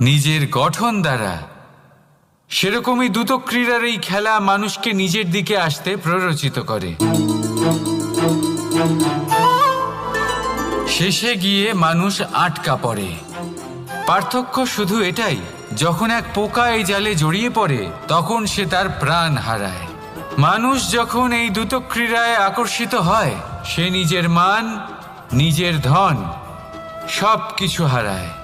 নিজের গঠন দ্বারা। সেরকমই দ্রুত ক্রীড়ার এই খেলা মানুষকে নিজের দিকে আসতে প্ররোচিত করে। শেষে গিয়ে মানুষ আটকা পড়ে। পার্থক্য শুধু এটাই, যখন এক পোকা এই জালে জড়িয়ে পড়ে, তখন সে তার প্রাণ হারায়। মানুষ যখন এই দ্রুত ক্রীড়ায় আকর্ষিত হয়, সে নিজের মান, নিজের ধন সব কিছু হারায়।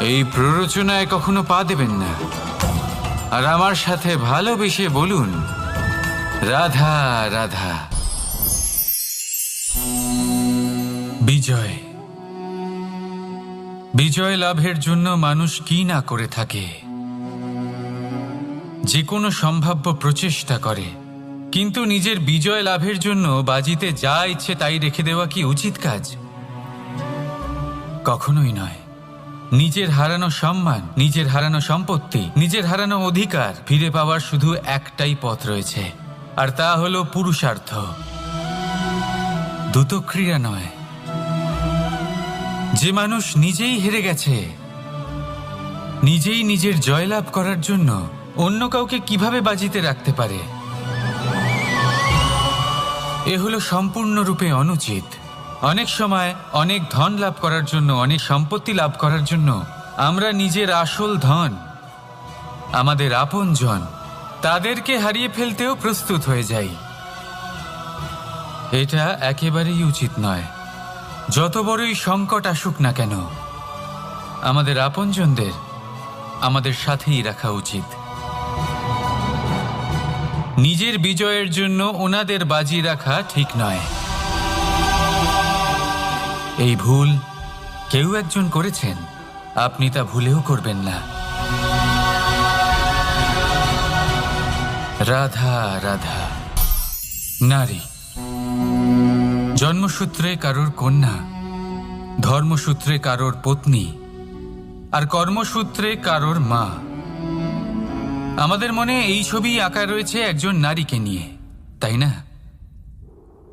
এই প্ররোচনায় কখনো পা দেবেন না। আর আমার সাথে ভালোবেসে বলুন, রাধা রাধা। বিজয়। বিজয় লাভের জন্য মানুষ কি না করে থাকে? যে কোনো সম্ভাব্য প্রচেষ্টা করে। কিন্তু নিজের বিজয় লাভের জন্য বাজিতে যা ইচ্ছে তাই রেখে দেওয়া কি উচিত কাজ? কখনোই নয়। নিজের হারানো সম্মান, নিজের হারানো সম্পত্তি, নিজের হারানো অধিকার ফিরে পাওয়ার শুধু একটাই পথ রয়েছে, আর তা হলো পুরুষার্থ। দ্রুত ক্রিয়া নয়। যে মানুষ নিজেই হেরে গেছে, নিজেই নিজের জয়লাভ করার জন্য অন্য কাউকে কীভাবে বাজিতে রাখতে পারে? এ হলো সম্পূর্ণরূপে অনুচিত। অনেক সময় অনেক ধন লাভ করার জন্য, অনেক সম্পত্তি লাভ করার জন্য আমরা নিজের আসল ধন, আমাদের আপনজন তাদেরকে হারিয়ে ফেলতেও প্রস্তুত হয়ে যাই। এটা একেবারেই উচিত নয়। যত বড়ই সংকট আসুক না কেন, আমাদের আপনজনদের, আমাদের সাথেই রাখা উচিত। নিজের বিজয়ের জন্য ওনাদের বাজি রাখা ঠিক নয়। এই ভুল কেউ একজন করেছেন। আপনি তা ভুলেও করবেন না। রাধা রাধা। নারী। জন্মসূত্রে কারোর কন্যা, ধর্মসূত্রে কারোর পত্নী, আর কর্মসূত্রে কারোর মা। আমাদের মনে এই ছবি আঁকা রয়েছে একজন নারীকে নিয়ে, তাই না?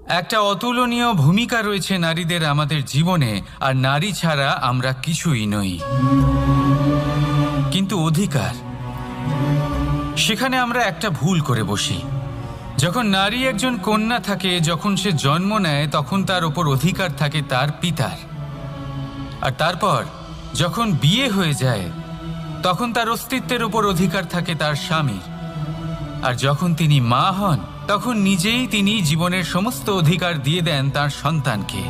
একটা অতুলনীয় ভূমিকা রয়েছে নারীদের আমাদের জীবনে, আর নারী ছাড়া আমরা কিছুই নই। কিন্তু অধিকার। সেখানে আমরা একটা ভুল করে বসি। যখন নারী একজন কন্যা থাকে, যখন সে জন্ম নেয়, তখন তার ওপর অধিকার থাকে তার পিতার। আর তারপর, যখন বিয়ে হয়ে যায়, তখন তার অস্তিত্বের ওপর অধিকার থাকে তার স্বামীর। আর যখন তিনি মা হন তখন নিজেই তিনি জীবনের সমস্ত অধিকার দিয়ে দেন তার সন্তানকে।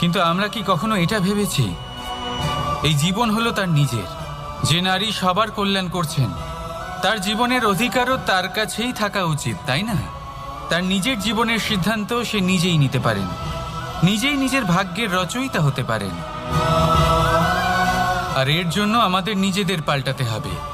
কিন্তু আমরা কি কখনো এটা ভেবেছি? এই জীবন হলো তার নিজের। যে নারী সবার কল্যাণ করছেন, তার জীবনের অধিকারও তার কাছেই থাকা উচিত, তাই না? তার নিজের জীবনের সিদ্ধান্ত সে নিজেই নিতে পারেন। নিজেই নিজের ভাগ্যের রচয়িতা হতে পারেন। আর এর জন্য আমাদের নিজেদের পাল্টাতে হবে।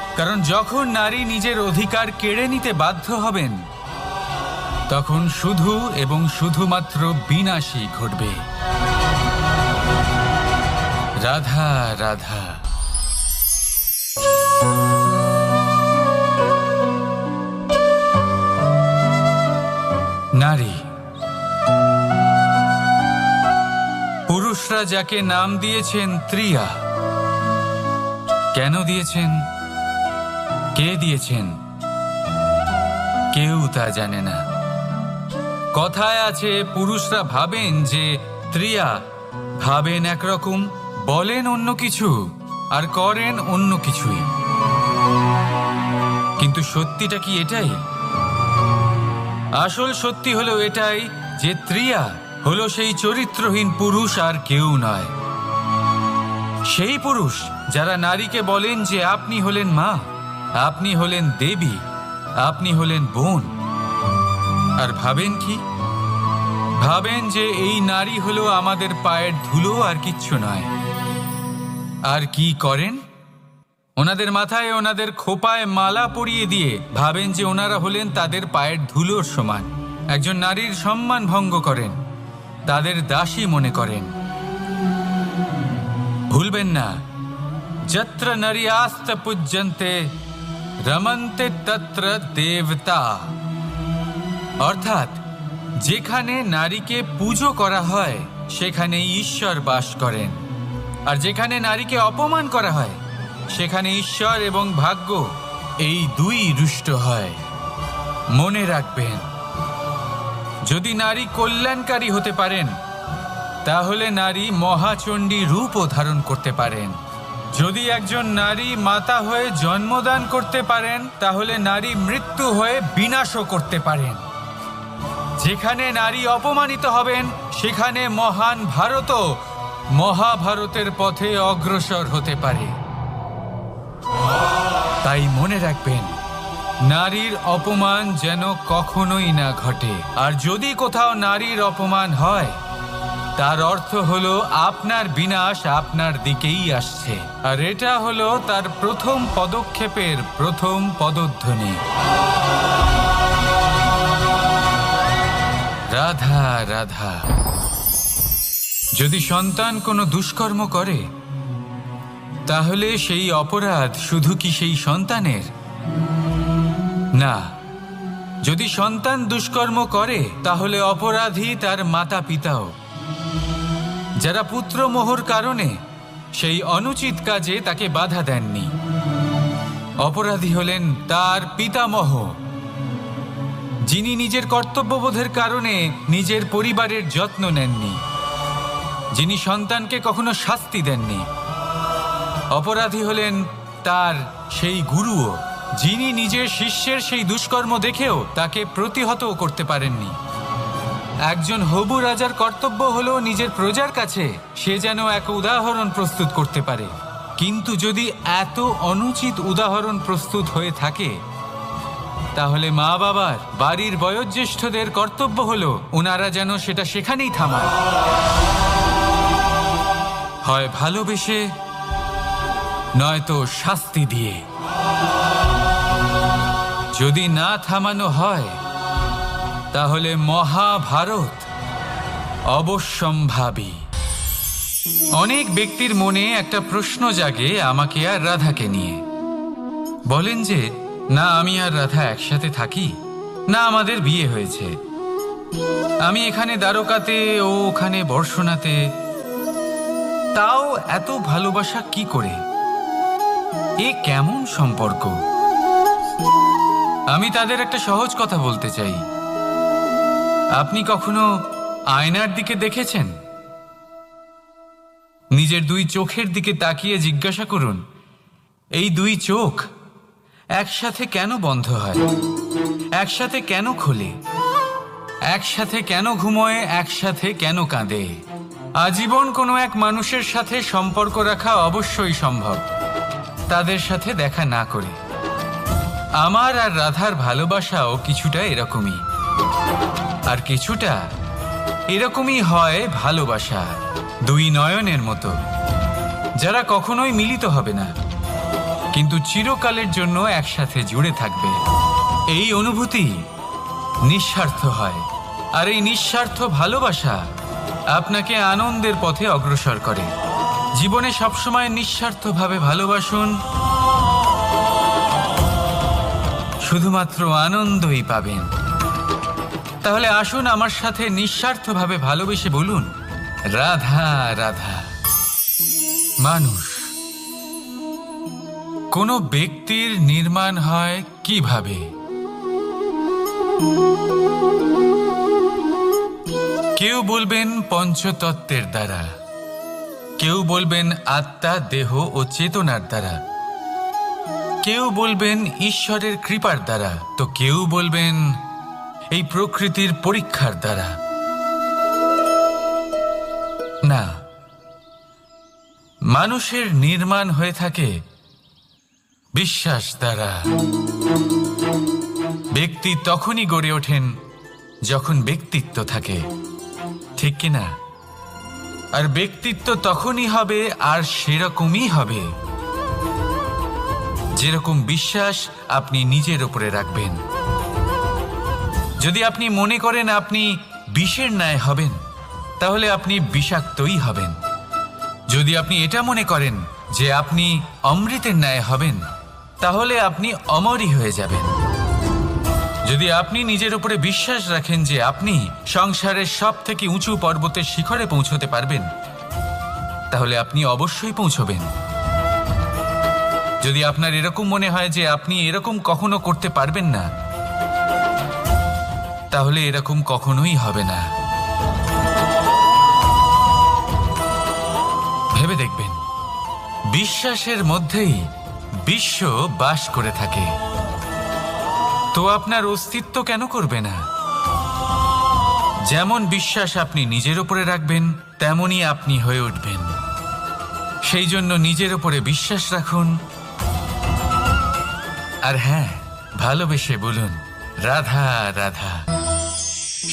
কারণ যখন নারী নিজের অধিকার কেড়ে নিতে বাধ্য হবেন, তখন শুধু এবং শুধুমাত্র বিনাশই ঘটবে। রাধা রাধা। নারী, পুরুষরা যাকে নাম দিয়েছেন ত্রিয়া, কেন দিয়েছেন? কে দিয়েছেন? কেউ তা জানে না। কথায় আছে, পুরুষরা ভাবেন যে ত্রিয়া ভাবেন একরকম, বলেন অন্য কিছু, আর করেন অন্য কিছুই। কিন্তু সত্যিটা কি এটাই? আসল সত্যি হলো এটাই যে ত্রিয়া হলো সেই চরিত্রহীন পুরুষ আর কেউ নয়। সেই পুরুষ যারা নারীকে বলেন যে আপনি হলেন মা আপনি হলেন দেবী, আপনি হলেন বোন। আর ভাবেন কি? ভাবেন যে এই নারী হলো আমাদের পায়ের ধুলো আর কিচ্ছু নয়। আর কি করেন? ওনাদের মাথায় ওনাদের খোপায় মালা পরিয়ে দিয়ে ভাবেন যে ওনারা হলেন তাদের পায়ের ধুলোর সমান। একজন নারীর সম্মান ভঙ্গ করেন, তাদের দাসী মনে করেন। ভুলবেন না। যত্র নারী আস্ত পূজ্যন্তে রমন্তে তত্র দেবতা। অর্থাৎ, যেখানে নারীকে পুজো করা হয় সেখানে ঈশ্বর বাস করেন। আর যেখানে নারীকে অপমান করা হয়, সেখানে ঈশ্বর এবং ভাগ্য এই দুই রুষ্ট হয়। মনে রাখবেন, যদি নারী কল্যাণকারী হতে পারেন, তাহলে নারী মহাচণ্ডী রূপও ধারণ করতে পারেন। যদি একজন নারী মাতা হয়ে জন্মদান করতে পারেন, তাহলে নারী মৃত্যু হয়ে বিনাশও করতে পারেন। যেখানে নারী অপমানিত হবেন, সেখানে মহান ভারতও মহাভারতের পথে অগ্রসর হতে পারে। তাই মনে রাখবেন, নারীর অপমান যেন কখনোই না ঘটে। আর যদি কোথাও নারীর অপমান হয় তার অর্থ হলো আপনার বিনাশ আপনার দিকেই আসছে। আর এটা হলো তার প্রথম পদক্ষেপের প্রথম পদধ্বনি। রাধা রাধা। যদি সন্তান কোনো দুষ্কর্ম করে, তাহলে সেই অপরাধ শুধু কি সেই সন্তানের? না, যদি সন্তান দুষ্কর্ম করে, তাহলে অপরাধী তার মাতা পিতাও যারা পুত্রমোহর কারণে সেই অনুচিত কাজে তাকে বাধা দেননি। অপরাধী হলেন তার পিতামহ, যিনি নিজের কর্তব্যবোধের কারণে নিজের পরিবারের যত্ন নেননি, যিনি সন্তানকে কখনো শাস্তি দেননি। অপরাধী হলেন তার সেই গুরুও, যিনি নিজের শিষ্যের সেই দুষ্কর্ম দেখেও তাকে প্রতিহতও করতে পারেননি। একজন হবু রাজার কর্তব্য হলো নিজের প্রজার কাছে সে যেন এক উদাহরণ প্রস্তুত করতে পারে। কিন্তু যদি এত অনুচিত উদাহরণ প্রস্তুত হয়ে থাকে, তাহলে মা বাবার বাড়ির বয়োজ্যেষ্ঠদের কর্তব্য হলো ওনারা যেন সেটা সেখানেই থামায়। হয় ভালোবেসে, নয়তো শাস্তি দিয়ে। যদি না থামানো হয় তাহলে মহাভারত অবশ্যম্ভাবী। অনেক ব্যক্তির মনে একটা প্রশ্ন জাগে আমাকে আর রাধাকে নিয়ে। বলেন যে, না, আমি আর রাধা একসাথে থাকি, না আমাদের বিয়ে হয়েছে। আমি এখানে দ্বারকাতে ও ওখানে বর্ষণাতে। তাও এত ভালোবাসা কি করে? এ কেমন সম্পর্ক? আমি তাদের একটা সহজ কথা বলতে চাই। আপনি কখনো আয়নার দিকে দেখেছেন? নিজের দুই চোখের দিকে তাকিয়ে জিজ্ঞাসা করুন, এই দুই চোখ একসাথে কেন বন্ধ হয়? একসাথে কেন খোলে? একসাথে কেন ঘুমোয়? একসাথে কেন কাঁদে? আজীবন কোনো এক মানুষের সাথে সম্পর্ক রাখা অবশ্যই সম্ভব। তাদের সাথে দেখা না করে। আমার আর রাধার ভালোবাসাও কিছুটা এরকমই। আর কিছুটা এরকমই হয় ভালোবাসা, দুই নয়নের মতো, যারা কখনোই মিলিত হবে না, কিন্তু চিরকালের জন্য একসাথে জুড়ে থাকবে। এই অনুভূতি নিঃস্বার্থ হয়, আর এই নিঃস্বার্থ ভালোবাসা আপনাকে আনন্দের পথে অগ্রসর করে। জীবনে সবসময় নিঃস্বার্থভাবে ভালোবাসুন। শুধুমাত্র আনন্দই পাবেন। তাহলে আসুন আমার সাথে নিঃস্বার্থভাবে ভালোবেসে বলুন, রাধা রাধা। মানুষ, কোনো ব্যক্তির নির্মাণ হয় কীভাবে? কেউ বলবেন পঞ্চতত্ত্বের দ্বারা, কেউ বলবেন আত্মা, দেহ ও চেতনার দ্বারা, কেউ বলবেন ঈশ্বরের কৃপার দ্বারা, তো কেউ বলবেন এই প্রকৃতির পরীক্ষার দ্বারা। না, মানুষের নির্মাণ হয়ে থাকে বিশ্বাস দ্বারা। ব্যক্তি তখনই গড়ে ওঠেন যখন ব্যক্তিত্ব থাকে, ঠিক কি না? আর ব্যক্তিত্ব তখনই হবে আর সেরকমই হবে। যেরকম বিশ্বাস আপনি নিজের উপরে রাখবেন। যদি আপনি মনে করেন আপনি বিষের ন্যায় হবেন, তাহলে আপনি বিষাক্তই হবেন। যদি আপনি এটা মনে করেন যে আপনি অমৃতের ন্যায় হবেন, তাহলে আপনি অমরই হয়ে যাবেন। যদি আপনি নিজের উপরে বিশ্বাস রাখেন যে আপনি সংসারের সব থেকে উঁচু পর্বতের শিখরে পৌঁছতে পারবেন, তাহলে আপনি অবশ্যই পৌঁছবেন। যদি আপনার এরকম মনে হয় যে আপনি এরকম কখনো করতে পারবেন না তাহলে এরকম কখনোই হবে না। ভেবে দেখবেন, বিশ্বাসের মধ্যেই বিশ্ব বাস করে থাকে। তো আপনার অস্তিত্ব কেন করবে না? যেমন বিশ্বাস আপনি নিজের উপরে রাখবেন, তেমনই আপনি হয়ে উঠবেন। সেই জন্য নিজের উপরে বিশ্বাস রাখুন। আর হ্যাঁ ভালোবেসে বলুন, রাধা রাধা।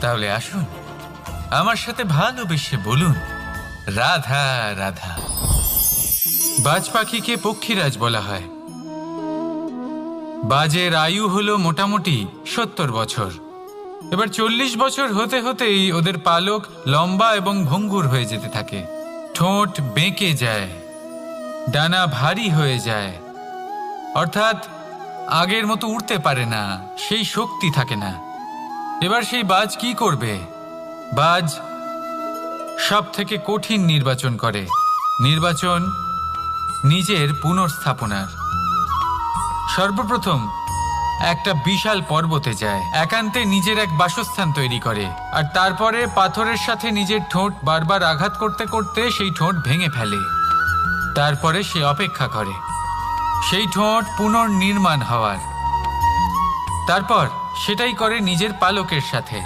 তাহলে আসুন। আমার সাথে ভালোবেসে বলুন, রাধা রাধা। বাজ পাখিকে পক্ষীরাজ বলা হয়। বাজের আয়ু হলো মোটামুটি সত্তর বছর। এবার চল্লিশ বছর হতে হতেই ওদের পালক লম্বা এবং ভঙ্গুর হয়ে যেতে থাকে। ঠোঁট বেঁকে যায়, ডানা ভারী হয়ে যায়। অর্থাৎ আগের মতো উঠতে পারে না, সেই শক্তি থাকে না। এবার সেই বাজ কি করবে? বাজ সব থেকে কঠিন নির্বাচন করে। নির্বাচন নিজের পুনর্স্থাপনার। সর্বপ্রথম একটা বিশাল পর্বতে যায়। একান্তে নিজের এক বাসস্থান তৈরি করে। আর তারপরে পাথরের সাথে নিজের ঠোঁট বারবার আঘাত করতে করতে সেই ঠোঁট ভেঙে ফেলে। তারপরে সে অপেক্ষা করে। সেই ঠোঁট পুনর্নির্মাণ হওয়ার। তারপর সেটাই করে নিজের পালকের সাথে।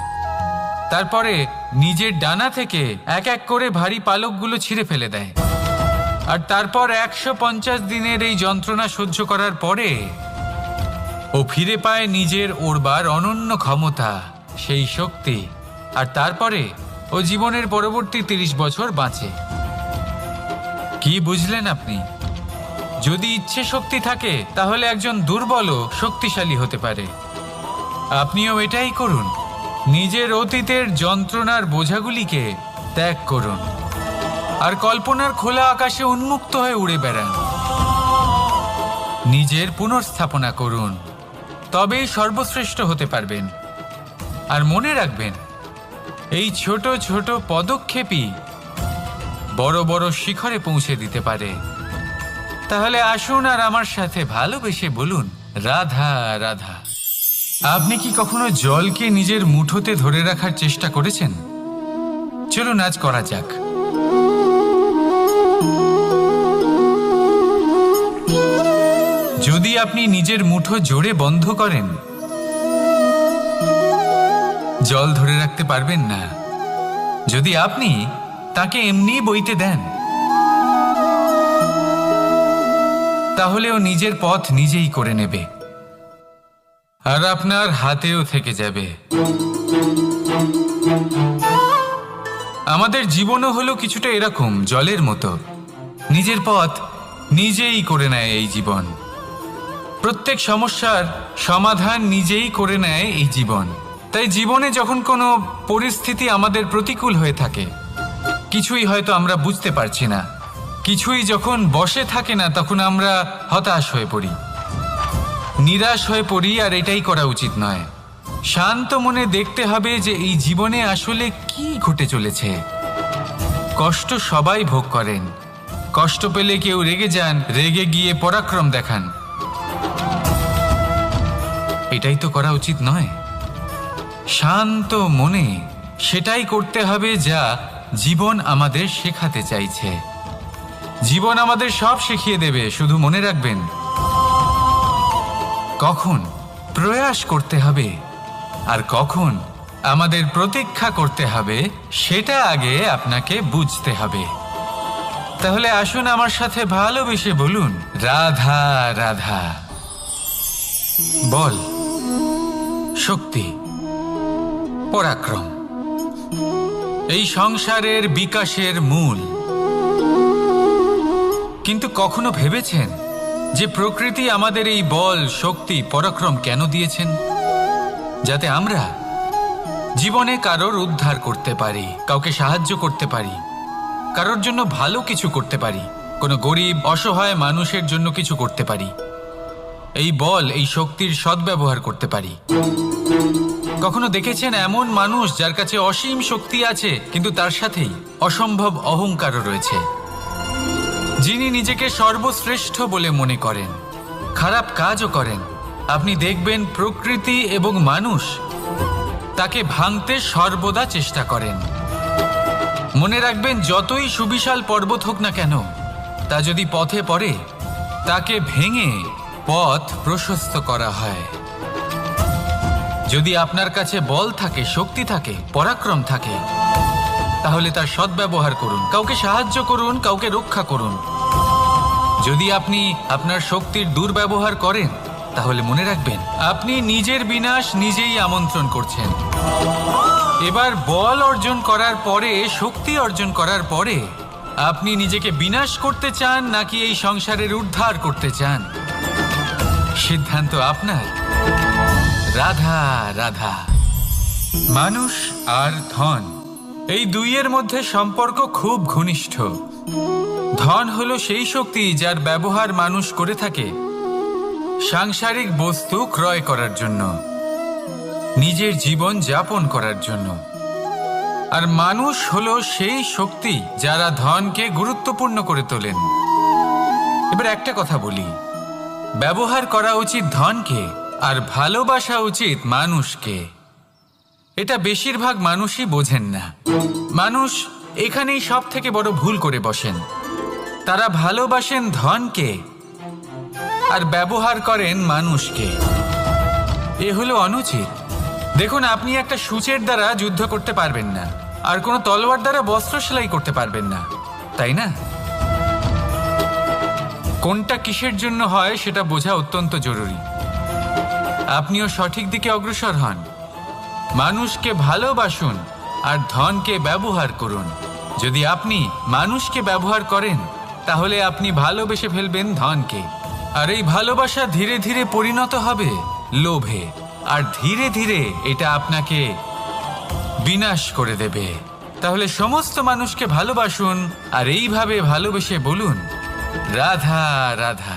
তারপরে নিজের ডানা থেকে এক এক করে ভারী পালকগুলো ছিঁড়ে ফেলে দেয়। আর তারপর একশো পঞ্চাশ দিনের এই যন্ত্রণা সহ্য করার পরে ও ফিরে পায় নিজের ওরবার অনন্য ক্ষমতা, সেই শক্তি। আর তারপরে ও জীবনের পরবর্তী তিরিশ বছর বাঁচে। কি বুঝলেন আপনি? যদি ইচ্ছে শক্তি থাকে, তাহলে একজন দুর্বলও শক্তিশালী হতে পারে। আপনিও এটাই করুন। নিজের অতীতের যন্ত্রণার বোঝাগুলিকে ত্যাগ করুন। আর কল্পনার খোলা আকাশে উন্মুক্ত হয়ে উড়ে বেড়ান। নিজের পুনর্স্থাপনা করুন। তবেই সর্বশ্রেষ্ঠ হতে পারবেন। আর মনে রাখবেন, এই ছোট ছোট পদক্ষেপই বড় বড় শিখরে পৌঁছে দিতে পারে। তাহলে আসুন আর আমার সাথে ভালোবেসে বলুন, রাধা রাধা। আপনি কি কখনো জলকে নিজের মুঠোতে ধরে রাখার চেষ্টা করেছেন? চলুন আজ করা যাক। যদি আপনি নিজের মুঠো জোরে বন্ধ করেন, জল ধরে রাখতে পারবেন না। যদি আপনি তাকে এমনি বইতে দেন তাহলে ও নিজের পথ নিজেই করে নেবে। আর আপনার হাতেও থেকে যাবে। আমাদের জীবনও হলো কিছুটা এরকম, জলের মতো। নিজের পথ নিজেই করে নেয় এই জীবন। প্রত্যেক সমস্যার সমাধান নিজেই করে নেয় এই জীবন। তাই জীবনে যখন কোনো পরিস্থিতি আমাদের প্রতিকূল হয়ে থাকে, কিছুই হয়তো আমরা বুঝতে পারছি না। কিছুই যখন বসে থাকে না, তখন আমরা হতাশ হয়ে পড়ি। নিরাশ হয়ে পড়ি আর এটাই করা উচিত নয়। শান্ত মনে দেখতে হবে যে এই জীবনে আসলে কি ঘটে চলেছে। কষ্ট সবাই ভোগ করেন। কষ্ট পেলে কেউ রেগে যান, রেগে গিয়ে পরাক্রম দেখান। এটাই তো করা উচিত নয়। শান্ত মনে সেটাই করতে হবে যা জীবন আমাদের শেখাতে চাইছে। জীবন আমাদের সব শিখিয়ে দেবে, শুধু মনে রাখবেন। কখন প্রয়াস করতে হবে আর কখন আমাদের প্রতীক্ষা করতে হবে, সেটা আগে আপনাকে বুঝতে হবে। তাহলে আসুন আমার সাথে ভালোবেসে বলুন, রাধা রাধা। বল, শক্তি, পরাক্রম। এই সংসারের বিকাশের মূল। কিন্তু কখনো ভেবেছেন? যে প্রকৃতি আমাদের এই বল, শক্তি, পরাক্রম কেন দিয়েছেন? যাতে আমরা জীবনে কারোর উদ্ধার করতে পারি, কাউকে সাহায্য করতে পারি, কারোর জন্য ভালো কিছু করতে পারি, কোনো গরিব, অসহায় মানুষের জন্য কিছু করতে পারি, এই বল, এই শক্তির সদ্ব্যবহার করতে পারি। কখনো দেখেছেন এমন মানুষ যার কাছে অসীম শক্তি আছে, কিন্তু তার সাথেই অসম্ভব অহংকারও রয়েছে? যিনি নিজেকে সর্বশ্রেষ্ঠ বলে মনে করেন, খারাপ কাজও করেন। আপনি দেখবেন প্রকৃতি এবং মানুষ তাকে ভাঙতে সর্বদা চেষ্টা করেন। মনে রাখবেন, যতই সুবিশাল পর্বত হোক না কেন, তা যদি পথে পড়ে, তাকে ভেঙে পথ প্রশস্ত করা হয়। যদি আপনার কাছে বল থাকে, শক্তি থাকে, পরাক্রম থাকে, তাহলে তার সদ্ব্যবহার করুন। কাউকে সাহায্য করুন, কাউকে রক্ষা করুন। যদি আপনি আপনার শক্তির দুর্ব্যবহার করেন, তাহলে মনে রাখবেন, আপনি নিজের বিনাশ নিজেই আমন্ত্রণ করছেন। এবার বল অর্জন করার পরে, শক্তি অর্জন করার পরে, আপনি নিজেকে বিনাশ করতে চান নাকি এই সংসারের উদ্ধার করতে চান? সিদ্ধান্ত আপনার। রাধা রাধা। মানুষ আর ধন, এই দুইয়ের মধ্যে সম্পর্ক খুব ঘনিষ্ঠ। ধন হলো সেই শক্তি যার ব্যবহার মানুষ করে থাকে, সাংসারিক বস্তু ক্রয় করার জন্য, নিজের জীবন যাপন করার জন্য। আর মানুষ হলো সেই শক্তি যারা ধনকে গুরুত্বপূর্ণ করে তোলেন। এবার একটা কথা বলি, ব্যবহার করা উচিত ধনকে আর ভালোবাসা উচিত মানুষকে। এটা বেশিরভাগ মানুষই বোঝেন না। মানুষ এখানেই সব থেকে বড় ভুল করে বসেন। তারা ভালোবাসেন ধনকে আর ব্যবহার করেন মানুষকে। এ হলো অনুচিত। দেখুন, আপনি একটা সূচের দ্বারা যুদ্ধ করতে পারবেন না। আর কোনো তলোয়ার দ্বারা বস্ত্র সেলাই করতে পারবেন না। তাই না? কোনটা কিসের জন্য হয় সেটা বোঝা অত্যন্ত জরুরি। আপনিও সঠিক দিকে অগ্রসর হন। মানুষকে ভালোবাসুন আর ধনকে ব্যবহার করুন। যদি আপনি মানুষকে ব্যবহার করেন তাহলে আপনি ভালোবেসে ফেলবেন ধনকে। আর এই ভালোবাসা ধীরে ধীরে পরিণত হবে লোভে। আর ধীরে ধীরে এটা আপনাকে বিনাশ করে দেবে। তাহলে সমস্ত মানুষকে ভালোবাসুন আর এইভাবে ভালোবেসে বলুন, রাধা রাধা।